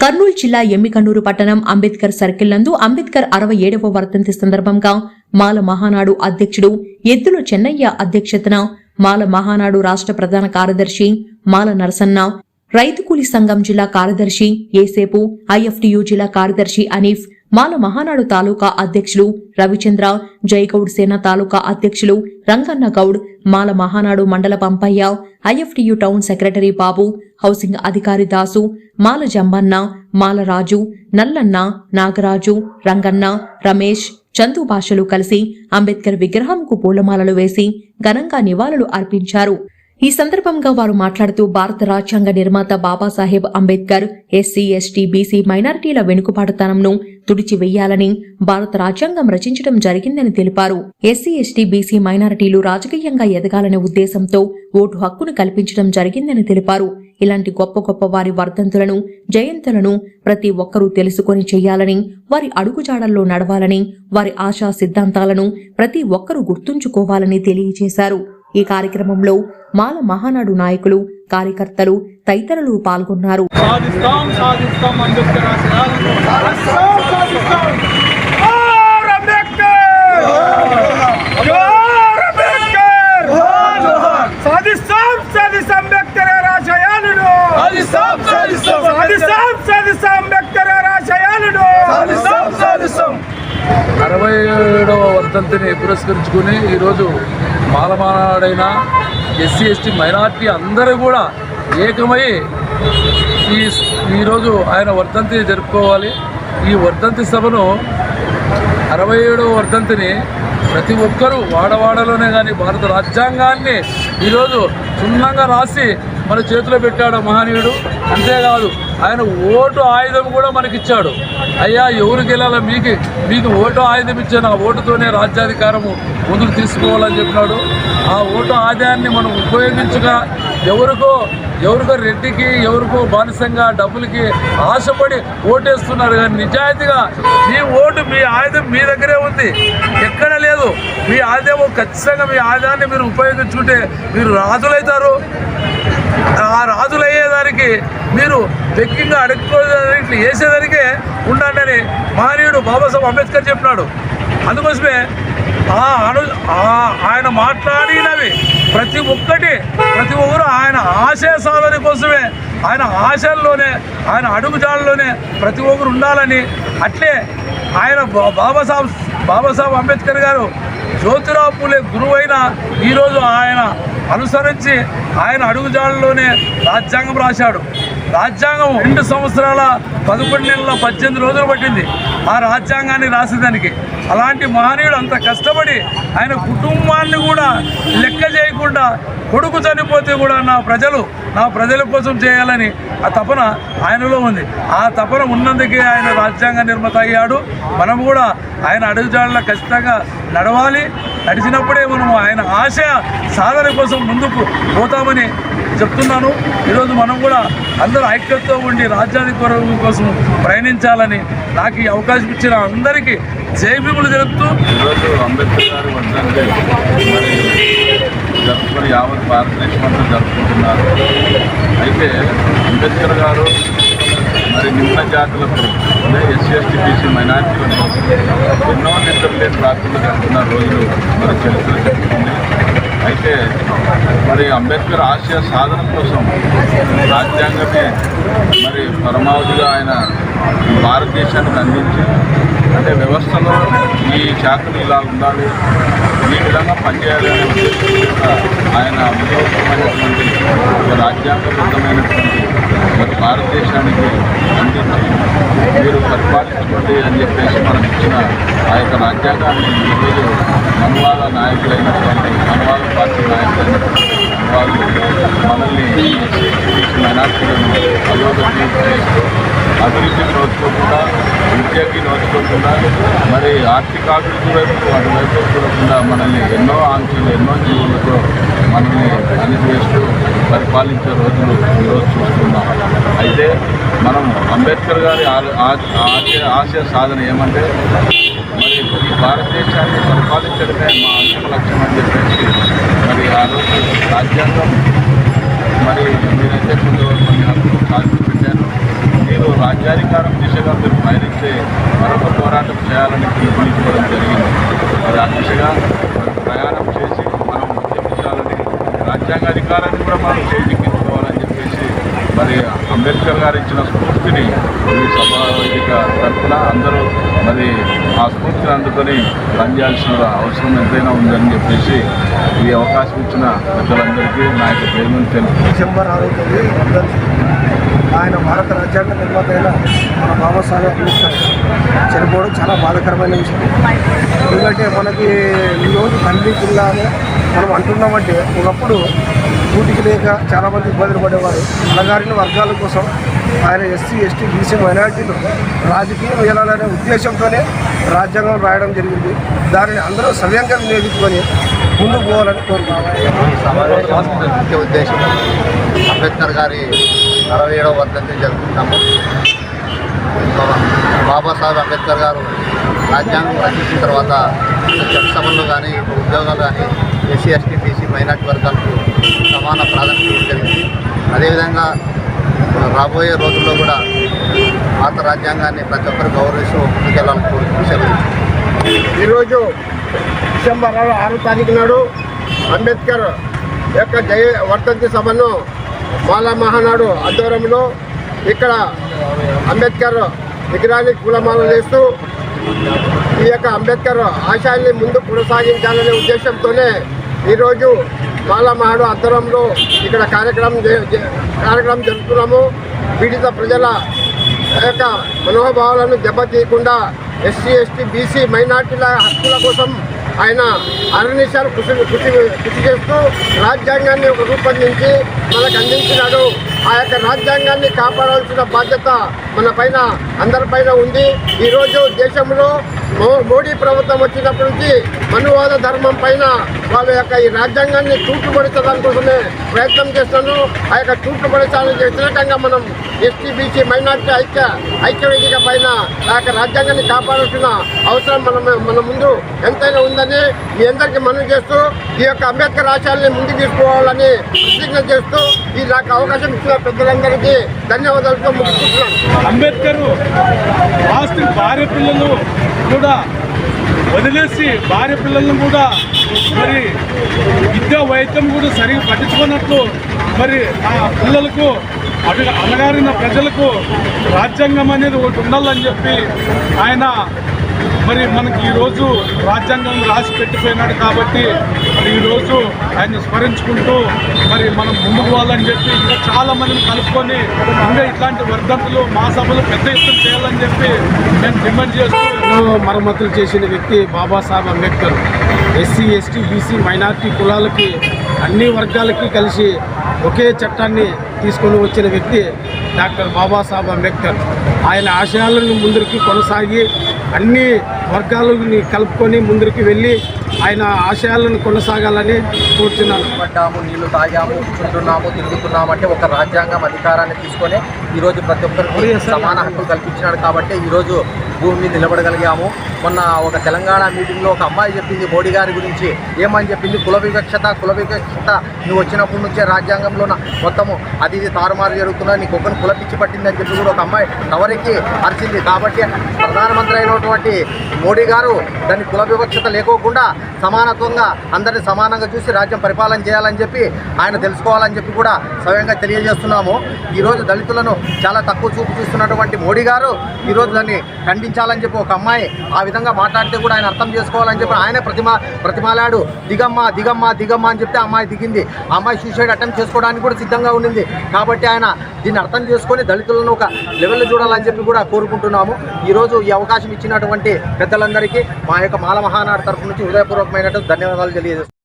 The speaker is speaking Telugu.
కర్నూలు జిల్లా ఎమ్మికన్నూరు పట్టణం అంబేద్కర్ సర్కిల్ నందు అంబేద్కర్ అరవై ఏడవ వర్ధంతి సందర్భంగా మాల మహానాడు అధ్యక్షుడు ఎద్దుల చెన్నయ్య అధ్యక్షతన మాల మహానాడు రాష్ట్ర ప్రధాన కార్యదర్శి మాల నరసన్న రైతు కూలీ సంఘం జిల్లా కార్యదర్శి ఏసేపు ఐఎఫ్టియు జిల్లా కార్యదర్శి అనీఫ్ మాల మహానాడు తాలూకా అధ్యక్షులు రవిచంద్ర జయగౌడ్ సేన తాలూకా అధ్యక్షులు రంగన్న గౌడ్ మాల మహానాడు మండల Pampaiah IFTU town secretary Babu housing అధికారి దాసు మాల జంబన్న మాల రాజు నల్లన్న నాగరాజు రంగన్న రమేష్ చందు భాషలు కలిసి అంబేద్కర్ విగ్రహంకు పూలమాలలు వేసి ఘనంగా నివాళులు అర్పించారు. ఈ సందర్భంగా వారు మాట్లాడుతూ భారత రాజ్యాంగ నిర్మాత Babasaheb Ambedkar SC ST BC మైనారిటీల వెనుకబాటుతనంను తుడిచివేయాలని భారత రాజ్యాంగం రచించడం జరిగిందని తెలిపారు. ఎస్సీ ఎస్టీ బీసీ మైనారిటీలు రాజకీయంగా ఎదగాలనే ఉద్దేశంతో ఓటు హక్కును కల్పించడం జరిగిందని తెలిపారు. ఇలాంటి గొప్ప గొప్ప వారి వర్ధంతులను జయంతులను ప్రతి ఒక్కరూ తెలుసుకొని చేయాలని వారి అడుగుజాడల్లో నడవాలని వారి ఆశా సిద్ధాంతాలను ప్రతి ఒక్కరూ గుర్తుంచుకోవాలని తెలియజేశారు. ఈ కార్యక్రమంలో మాల మహానాడు నాయకులు కార్యకర్తలు తదితరులు పాల్గొన్నారు. సాధిస్తాం సాధిస్తాం అంబేద్కర్ ఆశయాలను జోహార్ అంబేద్కర్ జోహార్ అంబేద్కర్ సాధిస్తాం సాధిస్తాం అంబేద్కర్ ఆశయాలను సాధిస్తాం సాధిస్తాం సాధిస్తాం సాధిస్తాం అంబేద్కర్ ఆశయాలను సాధిస్తాం సాధిస్తాం అరవై ఏడవ వర్ధంతిని పురస్కరించుకుని ఈరోజు మాలమాడైన ఎస్సీ ఎస్టీ మైనార్టీ అందరూ కూడా ఏకమై ఈ ఈరోజు ఆయన వర్ధంతి జరుపుకోవాలి. ఈ వర్ధంతి సభను అరవై ఏడవ వర్ధంతిని ప్రతి ఒక్కరూ వాడవాడలోనే కానీ భారత రాజ్యాంగాన్ని ఈరోజు క్షుణ్ణంగా రాసి మన చేతిలో పెట్టాడు మహనీయుడు. అంతేకాదు ఆయన ఓటు ఆయుధం కూడా మనకిచ్చాడు. అయ్యా ఎవరికి వెళ్ళాలా మీకు? మీకు ఓటు ఆయుధం ఇచ్చాను. ఆ ఓటుతోనే రాజ్యాధికారము ముందుకు తీసుకోవాలని చెప్పినాడు. ఆ ఓటు ఆదాయాన్ని మనం ఉపయోగించగా ఎవరికో ఎవరికో రెడ్డికి ఎవరికో బానిసంగా డబ్బులకి ఆశపడి ఓటేస్తున్నారు. కానీ నిజాయితీగా మీ ఓటు మీ ఆయుధం మీ దగ్గరే ఉంది. ఎక్కడ లేదు. మీ ఆదాయం ఖచ్చితంగా మీ ఆయుధాన్ని మీరు ఉపయోగించుకుంటే మీరు రాజులవుతారు ఆ రాజులు అయ్యేదానికి మీరు వెక్కింగా అడుక్కోదానికి వేసేదానికే ఉండండి మహనీయుడు బాబాసాహెబ్ అంబేద్కర్ చెప్పినాడు. అందుకోసమే ఆ అను ఆయన మాట్లాడినవి ప్రతి ఒక్కటి ప్రతి ఒక్కరు ఆయన ఆశయ సాధన కోసమే ఆయన ఆశల్లోనే ఆయన అడుగుజాడలోనే ప్రతి ఒక్కరు ఉండాలని అట్లే ఆయన బా- బాబాసాహెబ్ బాబాసాహెబ్ అంబేద్కర్ గారు జ్యోతిరావు పూలే గురువైన ఈరోజు ఆయన అనుసరించి ఆయన అడుగుజాడలోనే రాజ్యాంగం రాశాడు. రాజ్యాంగం రెండు సంవత్సరాల పదకొండు నెలల పద్దెనిమిది రోజులు పట్టింది. ఆ రాజ్యాంగాన్ని రాసేదానికి. అలాంటి మహనీయుడు అంత కష్టపడి ఆయన కుటుంబాన్ని కూడా లెక్క చేయకుండా కొడుకు చనిపోతే కూడా నా ప్రజలు నా ప్రజల కోసం చేయాలని ఆ తపన ఆయనలో ఉంది. ఆ తపన ఉన్నందుకే ఆయన రాజ్యాంగ నిర్మాత అయ్యాడు. మనం కూడా ఆయన అడుగుజాడలో ఖచ్చితంగా నడవాలి. నడిచినప్పుడే మనము ఆయన ఆశయ సాధన కోసం ముందుకు పోతామని చెప్తున్నాను. ఈరోజు మనం కూడా అందరూ ఐక్యతతో ఉండి రాజ్యాధికారం కోసం ప్రయాణించాలని నాకు ఈ అవకాశం ఇచ్చిన అందరికీ జైభీములు జరుపుతూ ఈరోజు అంబేద్కర్ గారు జరుపుకుని జరుపుకొని యావత్ భారతదేశం అంతా జరుపుకుంటున్నారు. అయితే అంబేద్కర్ గారు మరి నిమ్న జాతులకు అంటే ఎస్సీ ఎస్టీ బీసీ మైనార్టీలకు ఎన్నో నిద్రలేని ప్రార్థనలు గడుపుతున్న రోజులు మరి చరిత్ర చెప్తుంది అయితే మరి అంబేద్కర్ ఆశయ సాధన కోసం రాజ్యాంగమే మరి పరమావధిగా ఆయన భారతదేశానికి అందించి అంటే వ్యవస్థలో ఈ శాఖలు ఇలా ఉండాలి ఈ విధంగా పనిచేయాలి అనే ఆయన విజయవంతమైనటువంటి ఒక రాజ్యాంగబద్ధమైనటువంటి మరి భారతదేశానికి అందించి మీరు పరిపాలించుకోండి అని చెప్పేసి మనం ఇచ్చిన ఆ యొక్క రాజ్యాంగాన్ని ఈరోజు మనువాద నాయకులైనటువంటి మనువాద పార్టీ నాయకులైనటువంటి వాళ్ళు మనల్ని మైనార్టీలను అభివృద్ధి అభివృద్ధి నోచుకోకుండా విద్యకి నోచుకోకుండా మరి ఆర్థిక అభివృద్ధి వైపు అటు వైపు చూడకుండా మనల్ని ఎన్నో ఆంక్షలు ఎన్నో జీవులతో మనల్ని అణిచివేస్తూ పరిపాలించే రోజులు ఈరోజు చూస్తున్నాం అయితే మనం అంబేద్కర్ గారి ఆశయ ఆశయ సాధన ఏమంటే మరి ఈ భారతదేశాన్ని పరిపాలించడమే మా లక్ష్యం అని చెప్పేసి మరి ఆ రోజు రాజ్యాంగం మరి మీరైతే కొంతమంది హక్కులు సాధించి మీరు రాజ్యాధికారం దిశగా మీరు పయనిస్తే మరొక పోరాటం చేయాలని పిలుపునివ్వడం జరిగింది. మరి ఆ దిశగా ప్రయాణం చేసి మనం ఉద్యమించాలని రాజ్యాంగ అధికారాన్ని కూడా మనం చేతికి మరి అంబేద్కర్ గారు ఇచ్చిన స్ఫూర్తిని ఈ సభా తరఫున అందరూ మరి ఆ స్ఫూర్తిని అందుకొని పనిచేయాల్సిన అవసరం ఎంతైనా ఉందని చెప్పేసి ఈ అవకాశం ఇచ్చిన పెద్దలందరికీ నా యొక్క ప్రేమను తెలుపు డిసెంబర్ ఆరో తేదీ ఆయన భారత రాజ్యాంగ నిర్మాత అయిన మన బాబాసాహెబ్ అంబేద్కర్ చనిపోవడం చాలా బాధాకరమైన విషయం. ఎందుకంటే మనకి ఈరోజు తండ్రి పిల్ల అని మనం అంటున్నామంటే ఒకప్పుడు కూటికి లేక చాలామంది ఇబ్బందులు పడేవారు. అలగారిన వర్గాల కోసం ఆయన ఎస్సీ ఎస్టీ బీసీ మైనార్టీలు రాజకీయం వెళ్ళాలనే ఉద్దేశంతోనే రాజ్యాంగం రాయడం జరిగింది. దానిని అందరూ సవ్యంగా వినియోగించుకొని ముందుకు పోవాలని కోరుకుంటున్నాను ముఖ్య ఉద్దేశం అంబేద్కర్ గారి అరవై ఏడవ వర్ధంతి జరుపుకుంటాము. బాబాసాహెబ్ అంబేద్కర్ గారు రాజ్యాంగం రచించిన తర్వాత చట్టసభలు కానీ ఉద్యోగాలు కానీ ఎస్సీ ఎస్టీ బీసీ మైనార్టీ వర్గాలకు సమాన ప్రాధాన్యత జరిగింది. అదేవిధంగా రాబోయే రోజుల్లో కూడా పాత రాజ్యాంగాన్ని ప్రతి ఒక్కరు గౌరవిస్తూ ముందుకెళ్ళాలని కోరుకుంటూ ఈరోజు డిసెంబర్ ఆరు- ఆరో తారీఖు నాడు అంబేద్కర్ యొక్క జయ వర్ధంతి సభను మాలా మహానాడు ఆధ్వర్యంలో ఇక్కడ అంబేద్కర్ విగ్రహాన్ని పూలమాల చేస్తూ ఈ యొక్క అంబేద్కర్ ఆశయాన్ని ముందు కొనసాగించాలనే ఉద్దేశంతోనే ఈరోజు మాలా అద్దరంలో ఇక్కడ కార్యక్రమం జే- కార్యక్రమం జరుపుతున్నాము. పీడిత ప్రజల యొక్క మనోభావాలను దెబ్బతీయకుండా ఎస్సీ ఎస్టీ బీసీ మైనార్టీల హక్కుల కోసం ఆయన అరణ్యశాలు కృషి కృషి కృషి చేస్తూ రాజ్యాంగాన్ని ఒక రూపొందించి మనకు అందించినాడు ఆ యొక్క రాజ్యాంగాన్ని కాపాడాల్సిన బాధ్యత మన పైన అందరిపైన ఉంది. ఈరోజు దేశంలో మోడీ ప్రభుత్వం వచ్చినప్పటి నుంచి మనువాద ధర్మం పైన వాళ్ళ యొక్క ఈ రాజ్యాంగాన్ని తూట్లుపడించడానికి కోసమే ప్రయత్నం చేస్తున్నాను ఆ యొక్క తూట్లుపడించాలని వ్యతిరేకంగా మనం ఎస్టీ బీసీ మైనార్టీ ఐక్య ఐక్యవేదిక పైన ఆ యొక్క రాజ్యాంగాన్ని కాపాడాల్సిన అవసరం మన మన ముందు ఎంతైనా ఉందని మీ అందరికీ మనం చేస్తూ ఈ యొక్క అంబేద్కర్ ఆశయాల్ని ముందుకు తీసుకోవాలని ప్రతిజ్ఞ చేస్తూ ఈ నాకు అవకాశం ఇచ్చిన పెద్దలందరికీ ధన్యవాదాలతో ముగిస్తున్నాను అంబేద్కర్ భార్య పిల్లలు కూడా వదిలేసి భార్య పిల్లలను కూడా మరి విద్యా వైద్యం కూడా సరిగా పట్టించుకున్నట్లు మరి ఆ పిల్లలకు అడగ అణగారిన ప్రజలకు రాజ్యాంగం అనేది ఒకటి ఉండాలని చెప్పి ఆయన మరి మనకి ఈరోజు రాజ్యాంగం రాసి పెట్టిపోయినాడు కాబట్టి మరి ఈరోజు ఆయన స్మరించుకుంటూ మరి మనం ముందుకు పోవాలని చెప్పి ఇంకా చాలా మందిని కలుపుకొని ఇంకా ఇట్లాంటి వర్ధంతులు మా సభలు పెద్ద ఎత్తున చేయాలని చెప్పి నేను డిమాండ్ చేస్తూ ఎన్నో మరమ్మతులు చేసిన వ్యక్తి Babasaheb Ambedkar. SC ST BC minority కులాలకి అన్ని వర్గాలకి కలిసి ఒకే చట్టాన్ని తీసుకొని వచ్చిన వ్యక్తి డాక్టర్ బాబాసాహెబ్ అంబేద్కర్. ఆయన ఆశయాలను ముందరికి కొనసాగి అన్ని వర్గాలని కలుపుకొని ముందరికి వెళ్ళి ఆయన ఆశయాలను కొనసాగాలని కోరుతున్నాను పడ్డాము నీళ్ళు తాగాము కూర్చుంటున్నాము తిరుగుతున్నాము అంటే ఒక రాజ్యాంగం అధికారాన్ని తీసుకొని ఈరోజు ప్రతి ఒక్కరికి సమాన హక్కులు కల్పించినాడు కాబట్టి ఈరోజు భూమి మీద నిలబడగలిగాము. మొన్న ఒక తెలంగాణ మీటింగ్లో ఒక అమ్మాయి చెప్పింది మోడీ గారి గురించి. ఏమని చెప్పింది? కుల వివక్షత కుల వివక్షత. నువ్వు వచ్చినప్పటి నుంచే రాజ్యాంగంలో మొత్తము అది ఇది తారుమారు జరుగుతున్నా నీకు ఒకరిని కులపిచ్చి పట్టిందని చెప్పి కూడా ఒక అమ్మాయి టవరికి అరిచింది. కాబట్టి ప్రధానమంత్రి అయినటువంటి మోడీ గారు దాన్ని కుల వివక్షత లేకోకుండా సమానత్వంగా అందరిని సమానంగా చూసి రాజ్యం పరిపాలన చేయాలని చెప్పి ఆయన తెలుసుకోవాలని చెప్పి కూడా స్వయంగా తెలియజేస్తున్నాము. ఈరోజు దళితులను చాలా తక్కువ చూపు చూస్తున్నటువంటి మోడీ గారు ఈరోజు దాన్ని ఖండించాలని చెప్పి ఒక అమ్మాయి ఆ విధంగా మాట్లాడితే కూడా ఆయన అర్థం చేసుకోవాలని చెప్పి ఆయన ప్రతిమ ప్రతిమాలాడు దిగమ్మ దిగమ్మ దిగమ్మ అని చెప్తే అమ్మాయి దిగింది. అమ్మాయి సూసైడ్ అటెంప్ట్ చేసుకోవడానికి కూడా సిద్ధంగా ఉండింది. కాబట్టి ఆయన దీన్ని అర్థం చేసుకొని దళితులను ఒక లెవెల్లో చూడాలని చెప్పి కూడా కోరుకుంటున్నాము. ఈరోజు ఈ అవకాశం ఇచ్చినటువంటి పెద్దలందరికీ మా యొక్క మాల మహానాడు తరపు నుంచి హృదయపూర్వకమైనటువంటి ధన్యవాదాలు తెలియజేస్తున్నాం.